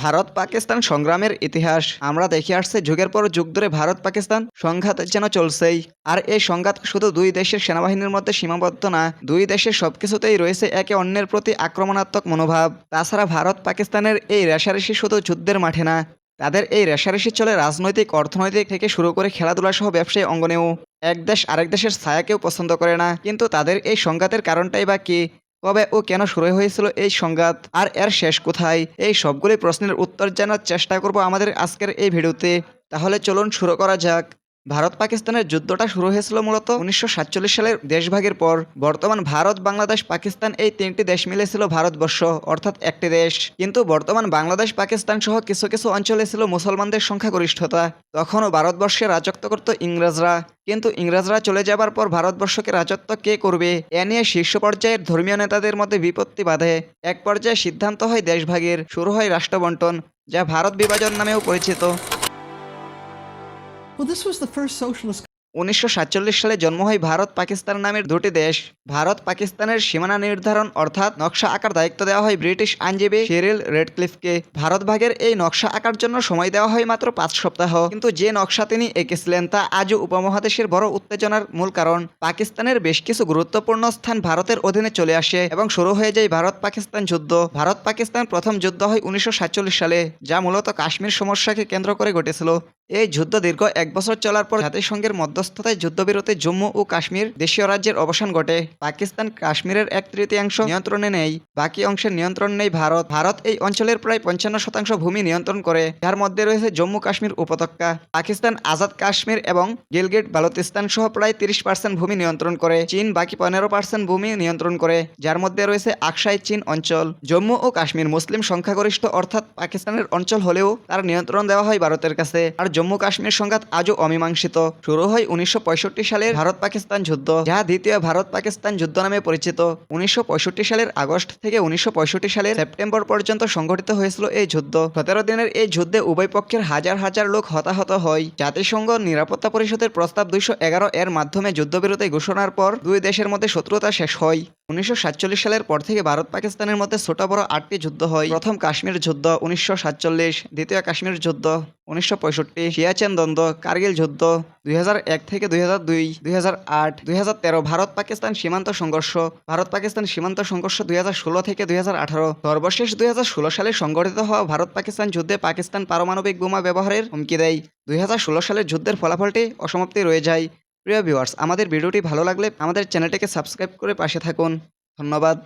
ভারত পাকিস্তান সংগ্রামের ইতিহাস। আমরা দেখে আসছে যুগের পর যুগ ধরে ভারত পাকিস্তান সংঘাত যেন চলছেই। আর এই সংঘাত শুধু দুই দেশের সেনাবাহিনীর মধ্যে সীমাবদ্ধ না, দুই দেশের সবকিছুতেই রয়েছে একে অন্যের প্রতি আক্রমণাত্মক মনোভাব। তাছাড়া ভারত পাকিস্তানের এই রেশারেশি শুধু যুদ্ধের মাঠে না, তাদের এই রেশারেশি চলে রাজনৈতিক, অর্থনৈতিক থেকে শুরু করে খেলাধুলা সহ ব্যবসায়ী অঙ্গনেও। এক দেশ আরেক দেশের ছায়াকেও পছন্দ করে না, কিন্তু তাদের এই সংঘাতের কারণটাই বা কি? কবে ও কেন শুরু হয়েছিল এই সংঘাত আর এর শেষ কোথায়? এই সবগুলি প্রশ্নের উত্তর জানার চেষ্টা করব আমাদের আজকের এই ভিডিওতে। তাহলে চলুন শুরু করা যাক। ভারত পাকিস্তানের যুদ্ধটা শুরু হয়েছিল মূলত উনিশশো সাতচল্লিশ সালের দেশভাগের পর। বর্তমান ভারত, বাংলাদেশ, পাকিস্তান এই তিনটি দেশ মিলেছিল ভারতবর্ষ, অর্থাৎ একটি দেশ। কিন্তু বর্তমান বাংলাদেশ, পাকিস্তান সহ কিছু কিছু অঞ্চলে ছিল মুসলমানদের সংখ্যাগরিষ্ঠতা। তখনও ভারতবর্ষে রাজত্ব করত ইংরেজরা। কিন্তু ইংরেজরা চলে যাবার পর ভারতবর্ষকে রাজত্ব কে করবে, এ নিয়ে শীর্ষ পর্যায়ের ধর্মীয় নেতাদের মধ্যে বিপত্তি বাঁধে। এক পর্যায়ে সিদ্ধান্ত হয় দেশভাগের, শুরু হয় রাষ্ট্রবন্টন, যা ভারত বিভাজন নামেও পরিচিত। উনিশশো সাতচল্লিশ সালে জন্ম হয় ভারত পাকিস্তান নামের দুটি দেশ। ভারত পাকিস্তানের সীমানা নির্ধারণ অর্থাৎ নকশা আঁকার দায়িত্ব দেওয়া হয় ব্রিটিশ আইনজীবী শেরিল রেডক্লিফকে। ভারত ভাগের এই নকশা আঁকার জন্য সময় দেওয়া হয় মাত্র পাঁচ সপ্তাহ। কিন্তু যে নকশা তিনি এঁকেছিলেন তা আজও উপমহাদেশের বড় উত্তেজনার মূল কারণ। পাকিস্তানের বেশ কিছু গুরুত্বপূর্ণ স্থান ভারতের অধীনে চলে আসে এবং শুরু হয়ে যায় ভারত পাকিস্তান যুদ্ধ। ভারত পাকিস্তান প্রথম যুদ্ধ হয় উনিশশো সাতচল্লিশ সালে, যা মূলত কাশ্মীর সমস্যাকে কেন্দ্র করে ঘটেছিল। এই যুদ্ধ দীর্ঘ এক বছর চলার পর জাতিসংঘের মধ্যস্থতায় যুদ্ধবিরতি জম্মু ও কাশ্মীর দেশীয় রাজ্যের অবসান ঘটে। পাকিস্তান কাশ্মীরের এক তৃতীয়াংশ নিয়ন্ত্রণে নেই, বাকি অংশের নিয়ন্ত্রণ নেই ভারত। ভারত এই অঞ্চলের প্রায় পঞ্চান্ন শতাংশ ভূমি নিয়ন্ত্রণ করে, যার মধ্যে রয়েছে জম্মু কাশ্মীর উপত্যকা। পাকিস্তান, আজাদ কাশ্মীর এবং গিলগিট বালুচিস্তান সহ প্রায় তিরিশ পার্সেন্ট ভূমি নিয়ন্ত্রণ করে, চীন বাকি পনেরো পার্সেন্ট ভূমি নিয়ন্ত্রণ করে, যার মধ্যে রয়েছে আকসাই চীন অঞ্চল। জম্মু ও কাশ্মীর মুসলিম সংখ্যাগরিষ্ঠ অর্থাৎ পাকিস্তানের অঞ্চল হলেও তার নিয়ন্ত্রণ দেওয়া হয় ভারতের কাছে। আর জম্মু কাশ্মীর সংঘাত আজও অমীমাংসিত। শুরু হয় উনিশশো পঁয়ষট্টি সালের ভারত পাকিস্তান যুদ্ধ, যা দ্বিতীয় ভারত পাকিস্তান যুদ্ধ নামে পরিচিত। উনিশশো পঁয়ষট্টি সালের আগস্ট থেকে উনিশশো পঁয়ষট্টি সালের সেপ্টেম্বর পর্যন্ত সংঘটিত হয়েছিল এই যুদ্ধ। সতেরো দিনের এই যুদ্ধে উভয় পক্ষের হাজার হাজার লোক হতাহত হয়। জাতিসংঘ নিরাপত্তা পরিষদের প্রস্তাব দুইশো এগারো এর মাধ্যমে যুদ্ধবিরতি ঘোষণার পর দুই দেশের মধ্যে শত্রুতা শেষ হয়। উনিশশো সাতচল্লিশ সালের পর থেকে ভারত পাকিস্তানের মধ্যে ছোট বড় আটটি যুদ্ধ হয়। প্রথম কাশ্মীর যুদ্ধ উনিশশো সাতচল্লিশ, দ্বিতীয় কাশ্মীর যুদ্ধ উনিশশো পঁয়ষট্টি, সিয়াচেন দ্বন্দ্ব, কার্গিল যুদ্ধ দুই থেকে দুই হাজার দুই দুই হাজার আট, দুই হাজার তেরো ভারত পাকিস্তান সীমান্ত সংঘর্ষ ভারত পাকিস্তান সীমান্ত সংঘর্ষ দুই হাজার ষোলো থেকে দুই হাজার আঠারো, সর্বশেষ দুই হাজার ষোলো সালে সংঘটিত হওয়া ভারত পাকিস্তান যুদ্ধে পাকিস্তান পারমাণবিক বোমা ব্যবহারের হুমকি দেয়। দুই হাজার ষোলো সালের যুদ্ধের ফলাফলটি অসমাপ্তি রয়ে যায়। প্রিয় ভিউয়ার্স আমাদের ভিডিওটি ভালো লাগলে আমাদের চ্যানেলটিকে সাবস্ক্রাইব করে পাশে থাকুন। ধন্যবাদ।